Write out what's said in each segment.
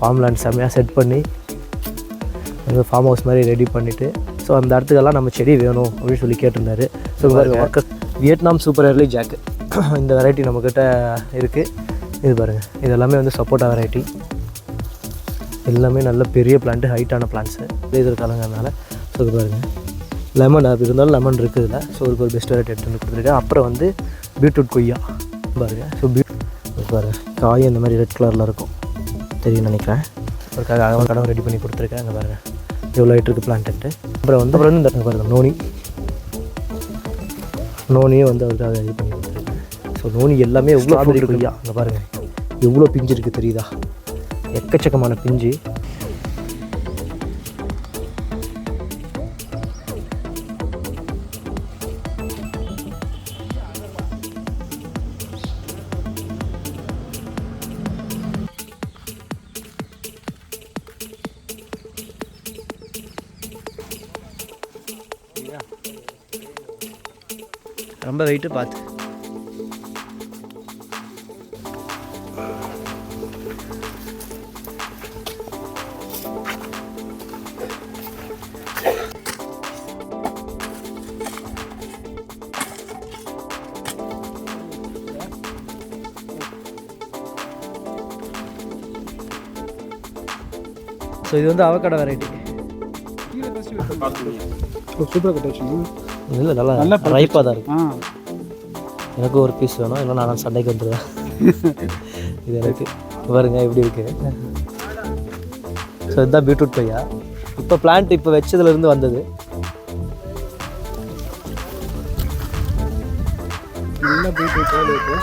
Farm land செம்மையாக set பண்ணி வந்து ஃபார்ம் ஹவுஸ் மாதிரி ரெடி பண்ணிவிட்டு ஸோ அந்த இடத்துக்கெல்லாம் நம்ம செடி வேணும் அப்படின்னு சொல்லி கேட்டிருந்தாரு. So worker Vietnam super early jack இந்த வெரைட்டி நம்மக்கிட்ட இருக்குது இது பாருங்கள் இது எல்லாமே வந்து சப்போட்டா வெரைட்டி எல்லாமே நல்ல பெரிய பிளான்ட்டு ஹைட்டான பிளான்ட்ஸு இது காலங்கிறதுனால ஸோ இது பாருங்கள் லெமன் அது இருந்தாலும் லெமன் இருக்குது இதில். ஸோ இதுக்கு ஒரு பெஸ்ட் வெரைட்டி எடுத்து வந்து கொடுத்துருக்கேன் அப்புறம் வந்து பீட்ரூட் கொய்யா. பாருங்கள் ஸோ பீட் பாருங்கள் காய் இந்த மாதிரி ரெட் கலரில் இருக்கும். தெரியும் நினைக்கிறேன். அதுக்காக அழகாக கடை ரெடி பண்ணி கொடுத்துருக்கேன் அங்கே பாருங்கள் எவ்வளோ ஹைட் இருக்குது பிளான்ட்டு அப்புறம் வந்து அப்புறம் இந்த பாருங்க நோனி. நோனியே வந்து அவருக்காக ரெடி பண்ணி கொடுத்துருக்கேன் ஸோ நோனி எல்லாமே எவ்வளோ ஃப்ரூட் கொய்யா அங்கே பாருங்கள் எவ்வளோ பிஞ்சு இருக்குது தெரியுதா? எக்கச்சக்கமான பிஞ்சு. ரொம்ப வெயிட்டு பார்த்து ஸோ இது வந்து அவக்கடை வெரைட்டி சூப்பராக கட்ட வச்சுங்க இல்லை நல்லா நல்லா ரைப்பாக தான் இருக்குது ஆ. எனக்கு ஒரு பீஸ் வேணும் இல்லை நான் சண்டைக்கு வந்துடுவேன் இது எனக்கு பாருங்க எப்படி இருக்கு. ஸோ இதுதான் பீட்ரூட் கொய்யா இப்போ பிளான்ட் இப்போ வச்சதுலேருந்து வந்தது. நல்லா இருக்கு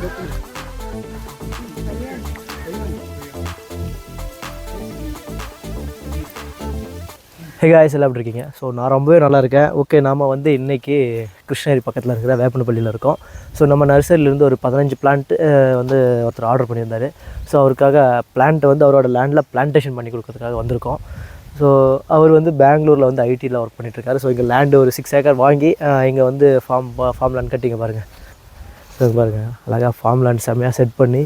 ஹே காய்ஸ் எல்லாம் எப்படி இருக்கீங்க? ஸோ நான் ரொம்பவே நல்லா இருக்கேன். ஓகே நாம் வந்து இன்றைக்கி கிருஷ்ணகிரி பக்கத்தில் இருக்கிற வேப்பனப்பள்ளியில் இருக்கோம். ஸோ நம்ம நர்சரியிலேருந்து ஒரு பதினஞ்சு பிளான்ட்டு வந்து ஒருத்தர் ஆர்டர் பண்ணியிருந்தார். ஸோ அவருக்காக பிளான்ட்டை வந்து அவரோட லேண்டில் பிளான்டேஷன் பண்ணி கொடுக்கறதுக்காக வந்திருக்கோம். ஸோ அவர் வந்து பெங்களூரில் வந்து ஐடியில் ஒர்க் பண்ணிட்டுருக்காரு. ஸோ இங்கே லேண்டு ஒரு சிக்ஸ் ஏக்கர் வாங்கி இங்கே வந்து ஃபார்ம் ஃபார்ம் லேண்ட் கட்டிங்க பாருங்கள் ஸோ பாருங்கள் அழகாக ஃபார்ம் லேண்ட் செம்மையாக செட் பண்ணி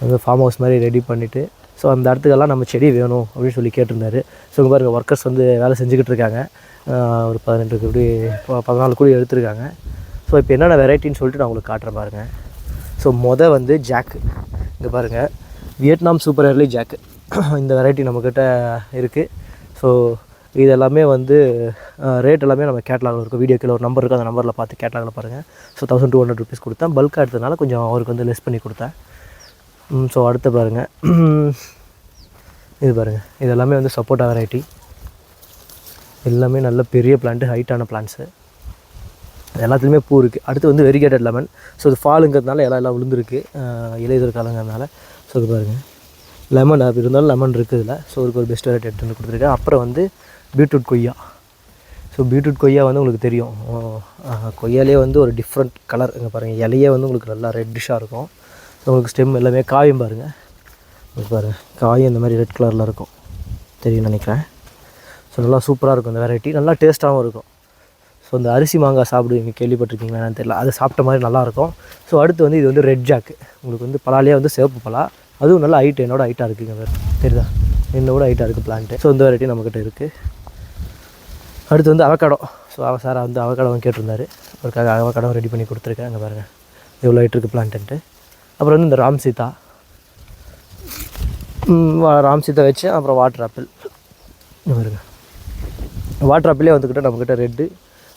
வந்து ஃபார்ம் ஹவுஸ் மாதிரி ரெடி பண்ணிவிட்டு ஸோ அந்த இடத்துக்கெல்லாம் நம்ம செடி வேணும் அப்படின்னு சொல்லி கேட்டிருந்தாரு. ஸோ இங்கே பாருங்கள் ஒர்க்கர்ஸ் வந்து வேலை செஞ்சுக்கிட்டு இருக்காங்க. ஒரு பதினெட்டு கூடி ப- பதினாலு கூடி எடுத்திருக்காங்க. ஸோ இப்போ என்னென்ன வெரைட்டின்னு சொல்லிட்டு நான் உங்களுக்கு காட்டுறேன் பாருங்கள் ஸோ மொதல் வந்து ஜாக்கு இங்கே பாருங்கள் வியட்நாம் சூப்பர் ஏர்லி ஜாக்கு இந்த வெரைட்டி நம்மக்கிட்ட இருக்குது ஸோ இது எல்லாமே வந்து ரேட் எல்லாமே நம்ம கேட்லாகில் இருக்கும். வீடியோ கீழே ஒரு நம்பர் இருக்குது அந்த நம்பரில் பார்த்து கேட்லாகில் பாருங்கள் so thousand two hundred rupees கொடுத்தேன். பல்காக எடுத்ததுனால கொஞ்சம் அவருக்கு வந்து லெஸ் பண்ணி கொடுத்தேன். ஸோ அடுத்து பாருங்கள் இது பாருங்கள் இது எல்லாமே வந்து சப்போட்டா வெரைட்டி எல்லாமே நல்ல பெரிய பிளான்ட்டு ஹைட்டான பிளான்ட்ஸு எல்லாத்துலேயுமே பூ இருக்குது அடுத்து வந்து வெரிகேட்டட் லெமன் ஸோ இது ஃபாலுங்கிறதுனால எல்லாம் எல்லாம் விழுந்துருக்கு ஆஹ் இலையுதிர் காலங்கிறதுனால ஸோ இது பாருங்கள் லெமன் அது இருந்தாலும் லெமன் இருக்குது இதில். ஸோ இதுக்கு ஒரு பெஸ்ட் வெரைட்டி எடுத்து கொடுத்துருக்கேன். அப்புறம் வந்து பீட்ரூட் கொய்யா. ஸோ பீட்ரூட் கொய்யா வந்து உங்களுக்கு தெரியும். கொய்யாலே வந்து ஒரு டிஃப்ரெண்ட் கலர் இங்கே பாருங்கள் இலையே வந்து உங்களுக்கு நல்லா ரெட்டிஷாக இருக்கும். உங்களுக்கு ஸ்டெம் எல்லாமே காயும் பாருங்கள் பாருங்கள் காயும் இந்த மாதிரி ரெட் கலரில் இருக்கும். தெரியும் நினைக்கிறேன். ஸோ நல்லா சூப்பராக இருக்கும் இந்த வெரைட்டி நல்லா டேஸ்ட்டாகவும் இருக்கும். ஸோ இந்த அரிசி மாங்காய் சாப்பிடுவீங்க கேள்விப்பட்டிருக்கீங்களா தெரியல. அது சாப்பிட்ட மாதிரி நல்லாயிருக்கும் ஸோ அடுத்து வந்து இது வந்து ரெட் ஜாக்கு உங்களுக்கு வந்து பலாலே வந்து சிவப்பு பலா. அதுவும் நல்லா ஹைட் என்னோட ஹைட்டாக இருக்குங்க வேறு தெரியுதா? என்னோட ஹைட்டாக இருக்குது பிளான்ட்டு ஸோ இந்த வெரைட்டி நம்மக்கிட்ட இருக்குது அடுத்து வந்து அவக்காடோ ஸோ அவ சார் வந்து அவக்காடவும் கேட்டிருந்தார். அவருக்காக அவக்காடவும் ரெடி பண்ணி கொடுத்துருக்கேன். அங்கே பாருங்கள் எவ்வளோ ஹைட் இருக்குது பிளான்ட்டு அப்புறம் வந்து இந்த ராம் சீதா. வா- ராம் சீதா வச்சு அப்புறம் வாட்டர் ஆப்பிள் பாருங்க. வாட்டர் ஆப்பிளே வந்துக்கிட்ட நம்மக்கிட்ட ரெட்டு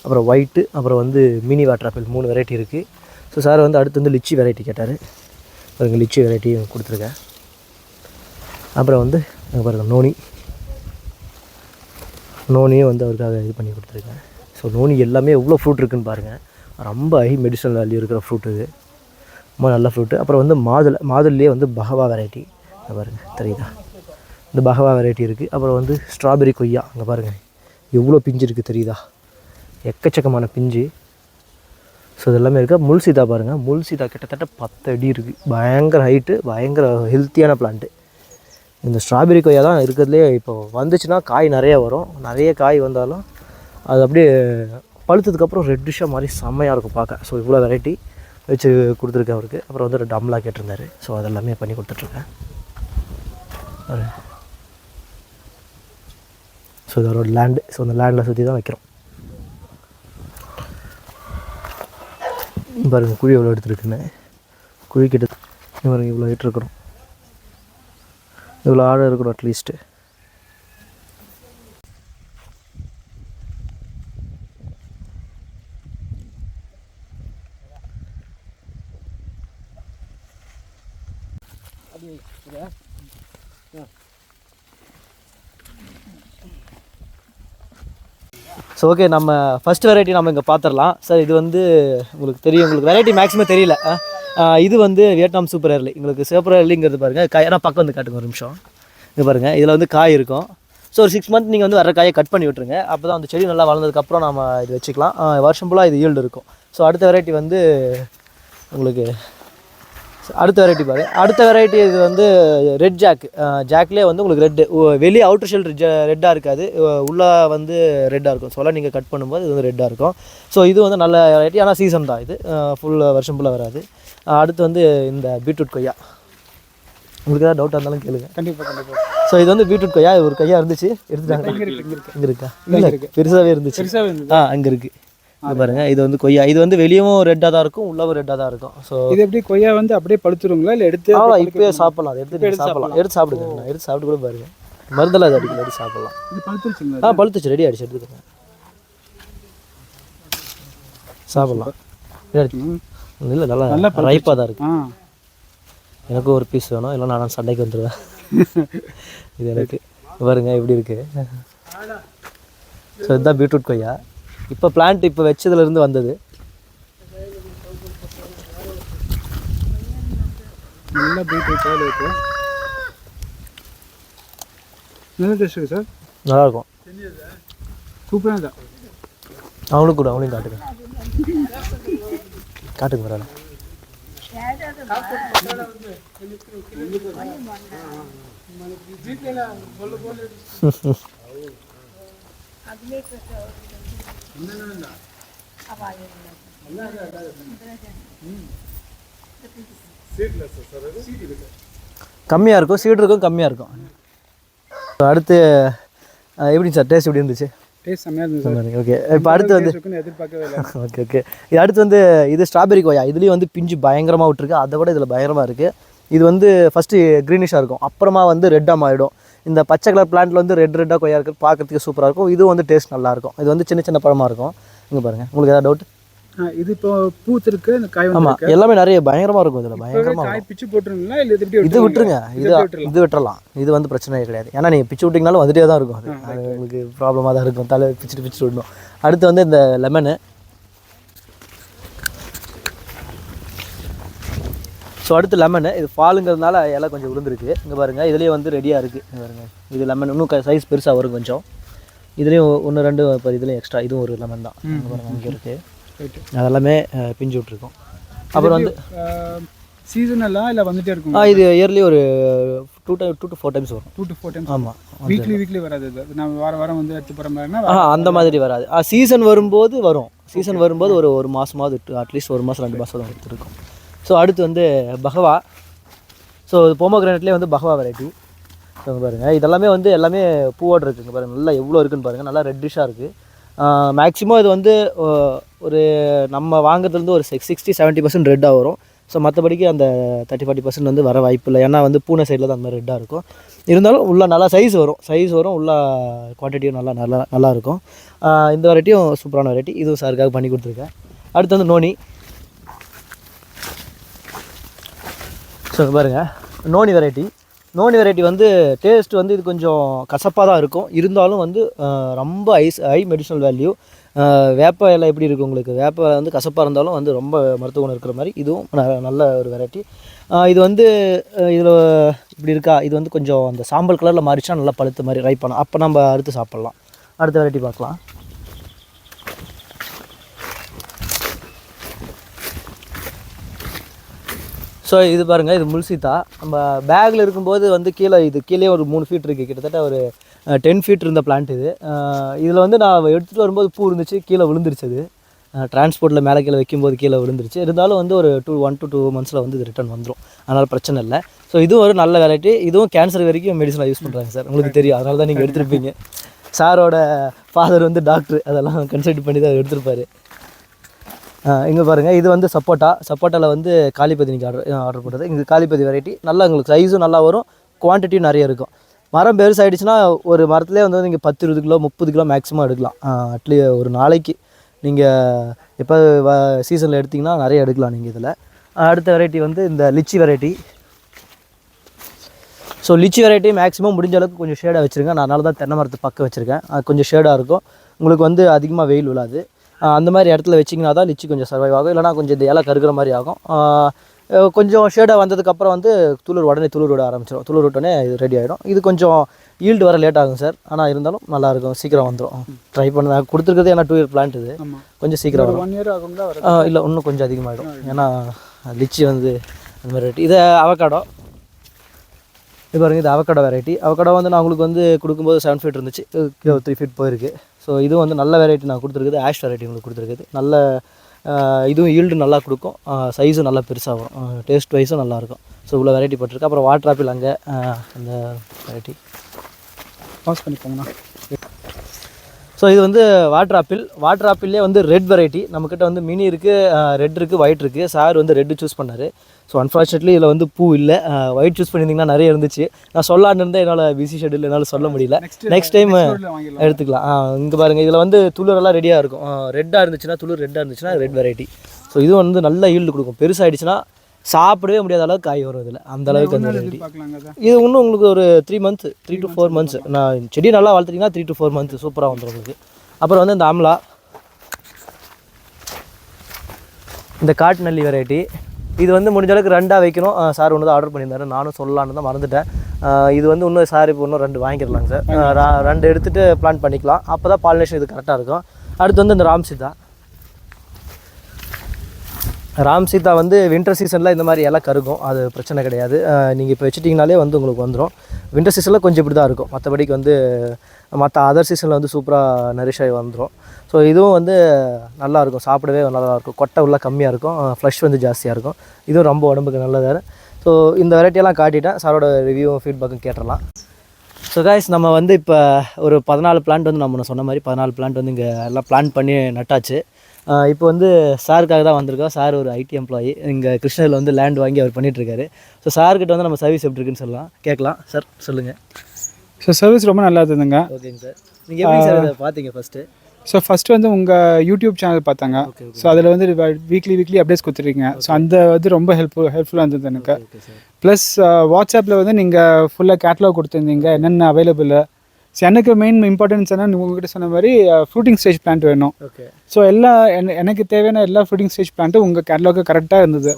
அப்புறம் ஒயிட்டு அப்புறம் வந்து மினி வாட்டர் ஆப்பிள் மூணு வெரைட்டி இருக்குது ஸோ சார் வந்து அடுத்து வந்து லிச்சி வெரைட்டி கேட்டார். பாருங்க லிச்சி வெரைட்டி கொடுத்துருக்கேன். அப்புறம் வந்து பாருங்க நோனி. நோனியும் வந்து அவருக்காக இது பண்ணி கொடுத்துருக்கேன். ஸோ நோனி எல்லாமே எவ்வளோ ஃப்ரூட் இருக்குன்னு பாருங்கள் ரொம்ப ஹை மெடிசனல் வேல்யூ இருக்கிற ஃப்ரூட் இது. ரொம்ப நல்ல ஃப்ரூட்டு அப்புறம் வந்து மாதுளை மாதுளையே வந்து பகவா வெரைட்டி இங்கே பாருங்கள் தெரியுதா? இந்த பகவா வெரைட்டி இருக்குது அப்புறம் வந்து ஸ்ட்ராபெரி கொய்யா அங்கே பாருங்கள் எவ்வளோ பிஞ்சு இருக்குது தெரியுதா? எக்கச்சக்கமான பிஞ்சு. ஸோ இது எல்லாமே இருக்குது முள் சீதா பாருங்கள் முள் சீதா கிட்டத்தட்ட பத்து அடி இருக்குது பயங்கர ஹைட்டு பயங்கர ஹெல்த்தியான பிளான்ட்டு இந்த ஸ்ட்ராபெரி கொய்யா தான் இருக்கிறதுலே இப்போ வந்துச்சுன்னா காய் நிறைய வரும். நிறைய காய் வந்தாலும் அது அப்படியே பழுத்ததுக்கப்புறம் ரெட்டிஷாக மாதிரி செம்மையாக இருக்கும் பார்க்க. ஸோ இவ்வளோ வெரைட்டி வச்சு கொடுத்துருக்கேன் அவருக்கு. அப்புறம் வந்து ரெண்டு அம்லா கேட்டிருந்தாரு. ஸோ அதெல்லாமே பண்ணி கொடுத்துட்ருக்கேன். ஸோ இது அவரோட லேண்டு ஸோ அந்த லேண்டில் சுற்றி தான் வைக்கிறோம். பாருங்கள் குழி எவ்வளோ எடுத்துருக்குன்னு. குழி கிட்ட பாருங்கள் இவ்வளோ ஹைட் இருக்கிறோம் இவ்வளோ ஆழம் இருக்கணும் அட்லீஸ்ட்டு ஸோ ஓகே நம்ம ஃபர்ஸ்ட் வெரைட்டி நம்ம இங்கே பார்த்துடலாம் சார் இது வந்து உங்களுக்கு தெரியும் உங்களுக்கு வெரைட்டி மேக்ஸிமம் தெரியல. இது வந்து வியட்நாம் சூப்பர் ஏர்லி உங்களுக்கு சூப்பர் ஏர்லிங்கிறது பாருங்கள் காய் நான் பக்கம் வந்து காட்டுங்க ஒரு நிமிஷம். இங்கே பாருங்கள் இதில் வந்து காய் இருக்கும். ஸோ ஒரு சிக்ஸ் மந்த் நீங்கள் வந்து வர காயை கட் பண்ணி விட்டுருங்க. அப்போ தான் அந்த செடி நல்லா வளர்ந்ததுக்கப்புறம் நம்ம இது வச்சுக்கலாம். வருஷம் ஃபுல்லாக இது ஈல்டு இருக்கும். ஸோ அடுத்த வெரைட்டி வந்து உங்களுக்கு அடுத்த வெரைட்டி பாரு. அடுத்த வெரைட்டி இது வந்து ரெட் ஜாக் ஜாக்லேயே வந்து உங்களுக்கு ரெட்டு வெளியே அவுட்டர் ஷெல் ரெட்டாக இருக்காது. உள்ள வந்து ரெட்டாக இருக்கும். சொல்ல நீங்கள் கட் பண்ணும்போது இது வந்து ரெட்டாக இருக்கும். ஸோ இது வந்து நல்ல வெரைட்டி ஆனால் சீசன் தான் இது. ஃபுல் வருஷம் ஃபுல்லாக வராது. அடுத்து வந்து இந்த பீட்ரூட் கொய்யா. உங்களுக்கு ஏதாவது டவுட்டாக இருந்தாலும் கேளுங்க. கண்டிப்பாக கண்டிப்பாக ஸோ இது வந்து பீட்ரூட் கொய்யா. ஒரு கொய்யா இருந்துச்சு. எடுத்துட்டாங்க. இங்கே இருக்கு இல்லை பெருசாகவே இருந்துச்சு. ஆ அங்கே இருக்குது இது பாருங்க இது வந்து கொய்யா. இது வந்து வெளியவும் ரெட்டாக தான் இருக்கும் உள்ளவும் ரெட்டாக தான் இருக்கும். ஸோ இது எப்படி கொய்யா வந்து அப்படியே பழுத்துருங்களா? இல்லை எடுத்து ஆமா இப்பயே சாப்பிடலாம். அதை எடுத்து சாப்பிடலாம். எடுத்து சாப்பிடுங்க. எடுத்து சாப்பிட்டு கூட பாருங்க. மருந்தெல்லாம் அது அடிக்கல எடுத்து சாப்பிடலாம். இது பழுத்துருச்சுங்களா ஆ பழுத்துச்சு. ரெடி ஆயிடுச்சு எடுத்துக்கோங்க. சாப்பிடலாம். இல்லை நல்லா நல்லா ரைப்பாக தான் இருக்கு. எனக்கும் ஒரு பீஸ் வேணும். இல்லை நான் சண்டைக்கு வந்துடுவேன் இது எனக்கு. பாருங்க எப்படி இருக்கு. ஸோ இதுதான் பீட்ரூட் கொய்யா. இப்போ பிளான்ட் இப்போ வச்சதுலேருந்து வந்தது. நல்லா பீட்ரூட் சார் இருக்கு. நல்ல டேஸ்ட் இருக்கு சார் நல்லாயிருக்கும். சூப்பராக தான் அவனுக்கு கூட அவனையும் காட்டுங்க. காட்டுங்க பரவாயில்ல. கம்மியாக இருக்கும் சீடு இருக்கும் கம்மியாக இருக்கும். அடுத்து அஹ், எப்படிங்க சார் டேஸ்ட் எப்படி இருந்துச்சு? டேஸ்ட் செம்மையாக இருந்தது சார் ஓகே இப்போ அடுத்து வந்து எதிர்பார்க்கவே இல்லை. Okay okay. இது அடுத்து வந்து இது ஸ்ட்ராபெரி கொய்யா இதுலேயும் வந்து பிஞ்சு பயங்கரமாக விட்டுருக்கு. அதை விட இதில் பயங்கரமாக இருக்குது இது வந்து ஃபஸ்ட்டு க்ரீனிஷாக இருக்கும். அப்புறமா வந்து ரெட்டாக மாறிடும். இந்த பச்சை கலர் பிளான்ட்ல வந்து ரெட் ரெட்டாக கொய்யா இருக்குது பார்க்கறதுக்கு சூப்பராக இருக்கும். இதுவும் வந்து டேஸ்ட் நல்லாயிருக்கும் இது வந்து சின்ன சின்ன பழமாக இருக்கும். இங்கே பாருங்கள் உங்களுக்கு ஏதாவது டவுட் இது இப்போ பூத்திருக்கு இந்த காய் ஆமாம் எல்லாமே நிறைய பயங்கரமாக இருக்கும் இதில். பயங்கரமாக காய் பிச்சு போட்டுருங்களா இல்லை இது இது விட்டுருங்க. இது இது விட்டுறலாம்? இது வந்து பிரச்சனையே கிடையாது. ஏன்னா நீங்கள் பிச்சு விட்டிங்கனாலும் வந்துட்டே தான் இருக்கும் அது. அது உங்களுக்கு ப்ராப்ளமாக தான் இருக்கும். தலை பிச்சுட்டு பிச்சுட்டு விடணும். அடுத்து வந்து இந்த லெமனு ஸோ அடுத்து லெமனு இது ஃபாலுங்கிறதுனால இலை கொஞ்சம் விழுந்துருக்கு இங்கே பாருங்கள் இதுலேயே வந்து ரெடியாக இருக்குது இங்கே பாருங்க. இது லெமன் இன்னும் சைஸ் பெருசாக வரும் கொஞ்சம். இதுலேயும் ஒன்று ரெண்டு இப்போ இதுலேயும் எக்ஸ்ட்ரா இதுவும் ஒரு லெமன் தான். இங்கே இருக்குது அதெல்லாமே பிஞ்சு விட்ருக்கோம் அப்புறம் வந்து சீசனெல்லாம் இல்லை வந்துட்டே இருக்கும்? ஆ இது இயர்லி ஒரு two time two to four times வரும். டூ டு ஃபோர் டைம்ஸ் ஆமாம் வீக்லி வீக்லி வராது நான் வார வாரம் வந்து எடுத்து போகிற மாதிரினா ஆ அந்த மாதிரி வராது. ஆ சீசன் வரும்போது வரும். சீசன் வரும்போது ஒரு ஒரு மாதமாவது அட்லீஸ்ட் ஒரு மாதம் ரெண்டு மாதம் எடுத்துருக்கும். ஸோ அடுத்து வந்து பகவா. ஸோ போமோகிரானட்லேயே வந்து பகவா வெரைட்டி ஸோ பாருங்கள் இதெல்லாமே வந்து எல்லாமே பூவோடு இருக்குங்க பாருங்கள் நல்லா எவ்வளோ இருக்குன்னு பாருங்கள் நல்லா ரெட்டிஷாக இருக்குது மேக்ஸிமம் இது வந்து ஒரு நம்ம வாங்குறதுலேருந்து ஒரு சிக்ஸ் சிக்ஸ்டி செவன்ட்டி பர்சன்ட் ரெட்டாக வரும். ஸோ மற்றபடிக்கு அந்த தேர்ட்டி ஃபார்ட்டி பர்சன்ட் வந்து வர வாய்ப்பு இல்லை. ஏன்னா வந்து பூனை சைடில் தான் அந்த மாதிரி ரெட்டாக இருக்கும். இருந்தாலும் உள்ள நல்லா சைஸ் வரும். சைஸ் வரும். உள்ள குவான்டிட்டியும் நல்லா நல்லா நல்லாயிருக்கும் இந்த வெரைட்டியும் சூப்பரான வெரைட்டி இதுவும் சாருக்காக பண்ணி கொடுத்துருக்கேன். அடுத்து வந்து நோனி. ஸோ பாருங்கள் நோனி வெரைட்டி நோனி வெரைட்டி வந்து டேஸ்ட் வந்து இது கொஞ்சம் கசப்பாக தான் இருக்கும். இருந்தாலும் வந்து ரொம்ப ஐஸ் ஹை மெடிசனல் வேல்யூ வேப்ப இலை எப்படி இருக்குது உங்களுக்கு? வேப்ப இலை வந்து கசப்பாக இருந்தாலும் வந்து ரொம்ப மருத்துவ குணம் இருக்கிற மாதிரி இதுவும் ந- நல்ல ஒரு வெரைட்டி இது வந்து இதில் இப்படி இருக்கா? இது வந்து கொஞ்சம் அந்த சாம்பல் கலரில் மாறிச்சா நல்லா பழுத்த மாதிரி ரைப் பண்ணலாம் அப்போ நம்ம அறுத்து சாப்பிட்லாம். அடுத்த வெரைட்டி பார்க்கலாம். ஸோ இது பாருங்கள் இது முல்சித்தா. நம்ம பேக்கில் இருக்கும்போது வந்து கீழே இது கீழே ஒரு மூணு ஃபீட் இருக்குது கிட்டத்தட்ட ஒரு டென் ஃபீட் இருந்த பிளான்ட் இது. இதில் வந்து நான் எடுத்துகிட்டு வரும்போது பூ இருந்துச்சு கீழே விழுந்துருச்சு அது. டிரான்ஸ்போர்ட்டில் மேலே கீழே வைக்கும்போது கீழே விழுந்துருச்சு. இருந்தாலும் வந்து ஒரு டூ ஒன் டு டூ மந்த்ஸில் வந்து இது ரிட்டர்ன் வந்துடும் அதனால் பிரச்சனை இல்லை. ஸோ இதுவும் ஒரு நல்ல வெரைட்டி இதுவும் கேன்சர் வரைக்கும் மெடிசனாக யூஸ் பண்ணுறாங்க சார். உங்களுக்கு தெரியும். அதனால தான் நீங்கள் எடுத்துருப்பீங்க. சாரோட ஃபாதர் வந்து டாக்டர் அதெல்லாம் கன்சல்ட் பண்ணி தான் எடுத்திருப்பாரு. இங்கே பாருங்கள் இது வந்து சப்போட்டா. சப்போட்டாவில் வந்து காளிப்பதி நீங்கள் ஆர்டர் ஆர்டர் பண்ணுறது இங்கே காளிப்பதி வெரைட்டி நல்லா உங்களுக்கு சைஸும் நல்லா வரும் குவான்டிட்டியும் நிறைய இருக்கும். மரம் பெருசாகிடுச்சுன்னா ஒரு மரத்துலேயே வந்து நீங்கள் பத்து இருபது கிலோ முப்பது கிலோ மேக்ஸிமம் எடுக்கலாம். அட்லீ ஒரு நாளைக்கு. நீங்கள் எப்போ வ சீசனில் எடுத்திங்கன்னா நிறைய எடுக்கலாம் நீங்கள் இதில். அடுத்த வெரைட்டி வந்து இந்த lychee variety so lychee variety maximum முடிஞ்ச அளவுக்கு கொஞ்சம் ஷேடாக வச்சுருங்க. நான் அதனால தான் தென்னை மரத்து பக்கம் வச்சுருக்கேன். அது கொஞ்சம் ஷேடாக இருக்கும். உங்களுக்கு வந்து அதிகமாக வெயில் விழாது. அந்த மாதிரி இடத்துல வச்சிங்கன்னா தான் லிச்சி கொஞ்சம் சர்வைவ் ஆகும். இல்லைனா கொஞ்சம் இந்த இலை கருகிற மாதிரி ஆகும். கொஞ்சம் ஷேடாக வந்ததுக்கப்புறம் வந்து துளிர் உடனே துளிர் விட ஆரம்பிச்சிடும் துளிர் விட்டோடனே இது ரெடி ஆகிடும் இது கொஞ்சம் ஈல்டு வர லேட் ஆகும் சார் ஆனால் இருந்தாலும் நல்லாயிருக்கும் சீக்கிரம் வந்துடும் ட்ரை பண்ண. கொடுத்துருக்கிறது ஏன்னா டூ இயர் பிளான்ட் இது. கொஞ்சம் சீக்கிரம் வரும். ஒன் இயர் வர? இல்லை இன்னும் கொஞ்சம் அதிகமாகிடும் ஏன்னா லிச்சி வந்து அந்த மாதிரி ரேட்டு இது அவக்காடோ இது பாருங்க இது அவக்காடோ வெரைட்டி அவக்காடோ வந்து நான் உங்களுக்கு வந்து கொடுக்கும்போது செவன் ஃபீட் இருந்துச்சு. த்ரீ ஃபீட் போயிருக்கு. ஸோ இதுவும் வந்து நல்ல வெரைட்டி நான் கொடுத்துருக்குது ஆஷ் வெரைட்டி உங்களுக்கு கொடுத்துருக்குது. நல்ல இதுவும் ஈல்டு நல்லா கொடுக்கும். சைஸும் நல்லா பெருசாக வரும். டேஸ்ட் வைஸும் நல்லாயிருக்கும் ஸோ இவ்வளோ வெரைட்டி போட்டிருக்கு. அப்புறம் வாட்டர் ஆப்பிள் அங்கே அந்த வெரைட்டி பாஸ் பண்ணிக்கோங்கண்ணா. ஸோ இது வந்து வாட்டர் ஆப்பிள் வாட்டர் ஆப்பிள்லேயே வந்து ரெட் வெரைட்டி நம்மக்கிட்ட வந்து மினி இருக்குது ரெட் இருக்குது ஒயிட் இருக்குது சார் வந்து ரெட்டு சூஸ் பண்ணார். ஸோ அன்ஃபார்ச்சுனேட்லி இதில் வந்து பூ இல்லை. ஒயிட் சூஸ் பண்ணியிருந்தீங்கன்னா நிறைய இருந்துச்சு. நான் சொல்லான்னு இருந்தேன். என்னால் பிசி ஷெட்யூல் என்னால் சொல்ல முடியல. நெக்ஸ்ட் டைம் எடுத்துக்கலாம். இங்கே பாருங்கள் இதில் வந்து துளிரெல்லாம் ரெடியாக இருக்கும். ரெட்டாக இருந்துச்சுன்னா துளிர் ரெட்டாக இருந்துச்சுன்னா ரெட் வெரைட்டி ஸோ இதுவும் வந்து நல்ல ஈல்டு கொடுக்கும். பெருசாகிடுச்சுன்னா சாப்பிடவே முடியாத அளவுக்கு காய் வரும் இதில். அந்த அளவுக்கு அதை இது இன்னும் உங்களுக்கு ஒரு three month three to four months நான் செடி நல்லா வளர்த்துட்டீங்கன்னா த்ரீ டு ஃபோர் மந்த் சூப்பராக வந்துடும் உங்களுக்கு. அப்புறம் வந்து இந்த ஆம்லா இந்த காட்டு நல்லி வெரைட்டி இது வந்து முடிஞ்ச அளவுக்கு ரெண்டாக வைக்கணும். சார் ஒன்று தான் ஆர்டர் பண்ணியிருந்தாரு. நானும் சொல்லலான்னு தான் மறந்துட்டேன். இது வந்து இன்னும் சார் இப்போ இன்னும் ரெண்டு வாங்கிடலாங்க சார். ரெண்டு எடுத்துகிட்டு பிளான் பண்ணிக்கலாம். அப்போ தான் பாலினேஷன் இது கரெக்டாக இருக்கும். அடுத்து வந்து இந்த ராம் சீதா ராம் சீதா வந்து வின்டர் சீசனில் இந்த மாதிரி இலை கருகும். அது பிரச்சனை கிடையாது. நீங்கள் இப்போ வச்சுட்டிங்கனாலே வந்து உங்களுக்கு வந்துடும் வின்டர் சீசனில் கொஞ்சம் இப்படி தான் இருக்கும். மற்றபடிக்கு வந்து மற்ற அதர் சீசனில் வந்து சூப்பராக நரிஷ் ஆகி வந்துடும் ஸோ இதுவும் வந்து நல்லாயிருக்கும் சாப்பிடவே நல்லா இருக்கும். கொட்டை உள்ள கம்மியாக இருக்கும். ஃப்ளஷ் வந்து ஜாஸ்தியாக இருக்கும். இதுவும் ரொம்ப உடம்புக்கு நல்லதாக ஸோ இந்த வெரைட்டியெல்லாம் காட்டிட்டேன். சாரோட ரிவ்யூவும் ஃபீட்பேக்கும் கேட்டுடலாம். ஸோ காய்ஸ் நம்ம வந்து இப்போ ஒரு பதினாலு பிளான்ட் வந்து நம்ம சொன்ன மாதிரி பதினாலு பிளான்ட் வந்து இங்கே எல்லாம் பிளான் பண்ணி நட்டாச்சு. இப்போ வந்து சாருக்காக தான் வந்திருக்கோம். சார் ஒரு ஐடி எம்ப்ளாயி இங்கே கிருஷ்ணகிரியில் வந்து லேண்ட் வாங்கி அவர் பண்ணிட்டு இருக்காரு ஸோ சார்கிட்ட வந்து நம்ம சர்வீஸ் எப்படி இருக்குன்னு சொல்லலாம். கேட்கலாம். சார் சொல்லுங்கள் ஸோ சர்வீஸ் ரொம்ப நல்லா இருந்ததுங்க. ஓகேங்க சார் நீங்கள் எப்படி சார் இதை பார்த்தீங்க ஃபஸ்ட்டு ஸோ ஃபஸ்ட்டு வந்து உங்கள் யூடியூப் சேனல் பார்த்தாங்க. ஸோ அதில் வந்து வீக்லி வீக்லி அப்டேட்ஸ் கொடுத்துருக்கீங்க. ஸோ அந்த வந்து ரொம்ப ஹெல்ப்ஃபுல் ஹெல்ப்ஃபுல்லாக இருந்தது எனக்கு. ப்ளஸ் வாட்ஸ்அப்பில் வந்து நீங்கள் ஃபுல்லாக கேட்லாக் கொடுத்துருந்தீங்க. என்னென்ன அவைலபிள் ஸோ எனக்கு மெயின் இம்பார்ட்டன்ஸ் என்ன உங்ககிட்ட சொன்ன மாதிரி ஃப்ரூட்டிங் ஸ்டேஜ் பிளான்ட் வேணும். ஓகே ஸோ எல்லா என- எனக்கு தேவையான எல்லா ஃப்ரூட்டிங் ஸ்டேஜ் பிளான்ட்டும் உங்கள் கேட்லாக்கு கரெக்டாக இருந்தது.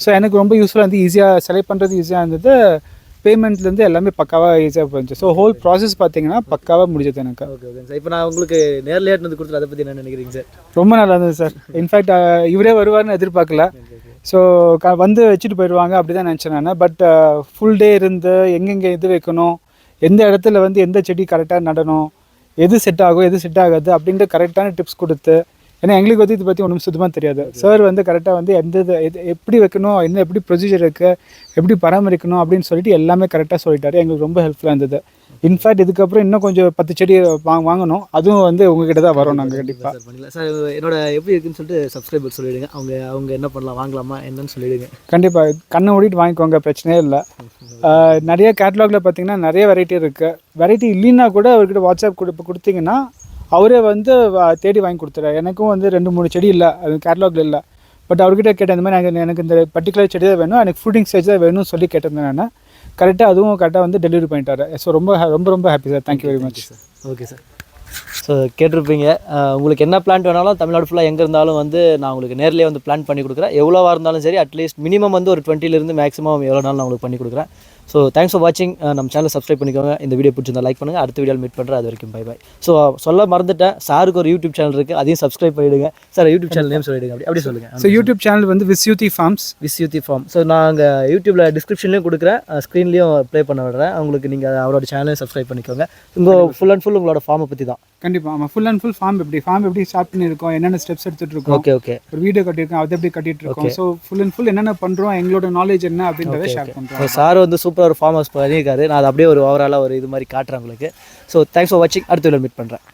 ஸோ எனக்கு ரொம்ப யூஸ்ஃபுல்லாக இருந்து ஈஸியாக செலக்ட் பண்ணுறது ஈஸியாக இருந்தது. பேமெண்ட்லேருந்து எல்லாமே பக்காவாக ஈஸியாக போச்சு ஸோ ஹோல் ப்ராசஸ் பார்த்தீங்கன்னா பக்காவாக முடிஞ்சது எனக்கு. ஓகே ஓகே சார் இப்போ நான் உங்களுக்கு நேரில் ஏற்றினது கொடுத்துட்டு அதை பற்றி என்ன நினைக்கிறீங்க சார் ரொம்ப நல்லா இருந்தது சார் இன்ஃபேக்ட் இவரே வருவார்னு எதிர்பார்க்கல. ஸோ க வந்து வச்சுட்டு போயிடுவாங்க அப்படி தான் நினச்சேன் நான். பட் ஃபுல் டே இருந்து எங்கெங்கே இது வைக்கணும் எந்த இடத்துல வந்து எந்த செடி கரெக்டாக நடணும் எது செட் ஆகும் எது செட் ஆகாது அப்படின்ட்டு கரெக்டான டிப்ஸ் கொடுத்து ஏன்னா எங்களுக்கு வந்து இதை பற்றி ஒன்றும் சுத்தமாக தெரியாது. சார் வந்து கரெக்டாக வந்து எந்த இது எப்படி வைக்கணும் என்ன எப்படி ப்ரொசீஜர் இருக்குது எப்படி பராமரிக்கணும் அப்படின்னு சொல்லிட்டு எல்லாமே கரெக்டாக சொல்லிட்டாரு. எங்களுக்கு ரொம்ப ஹெல்ப்ஃபுல்லாக இருந்தது. இன்ஃபேக்ட் இதுக்கப்புறம் இன்னும் கொஞ்சம் பத்து செடி வாங்க வாங்கணும். அதுவும் வந்து உங்ககிட்ட தான் வரும் நாங்கள் கண்டிப்பாக பண்ணிக்கலாம் சார் என்னோட எப்படி இருக்குன்னு சொல்லிட்டு சப்ஸ்கிரைபர் சொல்லிவிடுங்க அவங்க அவங்க என்ன பண்ணலாம் வாங்கலாமா என்னன்னு சொல்லிவிடுங்க கண்டிப்பாக கண்ணை மூடிட்டு வாங்கிக்கோங்க பிரச்சனையே இல்லை. நிறைய கேட்லாகில் பார்த்தீங்கன்னா நிறைய வெரைட்டி இருக்குது வெரைட்டி இல்லைன்னா கூட அவர்கிட்ட வாட்ஸ்அப் கொடு இப்போ கொடுத்தீங்கன்னா அவரே வந்து தேடி வாங்கி கொடுத்துறாரு எனக்கும் வந்து ரெண்டு மூணு செடி இல்லை. அது கேட்லாகில் இல்லை. பட் அவர்கிட்ட கேட்டேன் இந்த மாதிரி எனக்கு- எனக்கு இந்த பர்டிகுலர் செடி தான் வேணும். எனக்கு ஃப்ரூட்டிங் ஸ்டேஜ் தான் வேணும்னு சொல்லி கேட்டிருந்தேன் நான். கரெக்டாக அதுவும் கரெக்டாக வந்து டெலிவரி பண்ணிட்டாரு. ஸோ ரொம்ப ரொம்ப ரொம்ப happy sir thank you very much sir okay sir so கேட்டிருப்பீங்க. உங்களுக்கு என்ன பிளான் வேணாலும் தமிழ்நாடு ஃபுல்லாக எங்கே இருந்தாலும் வந்து நான் உங்களுக்கு நேரிலே வந்து பிளான் பண்ணி கொடுக்குறேன். எவ்வளோவா இருந்தாலும் சரி அட்லீஸ்ட் மினிமம் வந்து ஒரு டுவெண்ட்டிலேருந்து மேக்ஸிமம் எவ்வளோ நாள் நான் உங்களுக்கு பண்ணி கொடுக்குறேன். ஸோ தேங்க்ஸ் ஃபார் வாட்சிங் நம்ம சேனலை சப்ஸ்கிரைப் பண்ணிக்கோங்க. இந்த வீடியோ பிடிச்சிருந்தா லைக் பண்ணுங்கள் அடுத்த வீடியோவில் மீட் பண்ணுறேன் அது வரைக்கும் பை பை ஸோ சொல்ல மறந்துட்டேன். சாருக்கு ஒரு யூடியூப் சேனல் இருக்குது அதையும் சப்ஸ்கிரைப் பண்ணிவிடுங்க சார் யூடியூப் சேனல் நேம் சொல்லிடுங்க. அப்படி அப்படி சொல்லுங்கள் ஸோ யூடியூப் சேனல் வந்து விஸ்யூதி ஃபார்ம்ஸ் விஸ்யூத்தி ஃபார்ம் ஸோ நாங்கள் யூடியூப்பில் டிஸ்கிரிப்ஷன்லையும் கொடுக்குறேன். ஸ்க்ரீன்லேயும் ப்ளே பண்ண விடுறேன். உங்களுக்கு நீங்கள் அவரோட சேனலையும் சப்ஸ்கிரைப் பண்ணிக்கோங்க. உங்கள் ஃபுல் அண்ட் ஃபுல் உங்களோட ஃபார்மை பற்றி தான் கண்டிப்பாக ஆமாம் ஃபுல் அண்ட் ஃபுல் ஃபார்ம் எப்படி? ஃபார்ம் எப்படி ஸ்டார்ட் பண்ணியிருக்கோம்? என்னென்ன ஸ்டெப்ஸ் எடுத்துகிட்டு இருக்கோம் ஓகே ஓகே ஒரு வீடியோ கட்டியிருக்கோம். அதை எப்படி கட்டிட்டு இருக்கோம் ஸோ ஃபுல் அண்ட் ஃபுல் என்னென்ன பண்ணுறோம் எங்களோட நாலேஜ் என்ன அப்படின்றத ஷேர் பண்ணுறோம் சார் வந்து சூப்பராக ஒரு ஃபார்ம் ஹவுஸ் பண்ணியிருக்காரு. நான் அதை அப்படியே ஒரு ஓவராலாக ஒரு இது மாதிரி காட்டுறேன் உங்களுக்கு. ஸோ தேங்க்ஸ் ஃபார் வாட்சிங் அடுத்த வீடியோ மீட் பண்ணுறேன்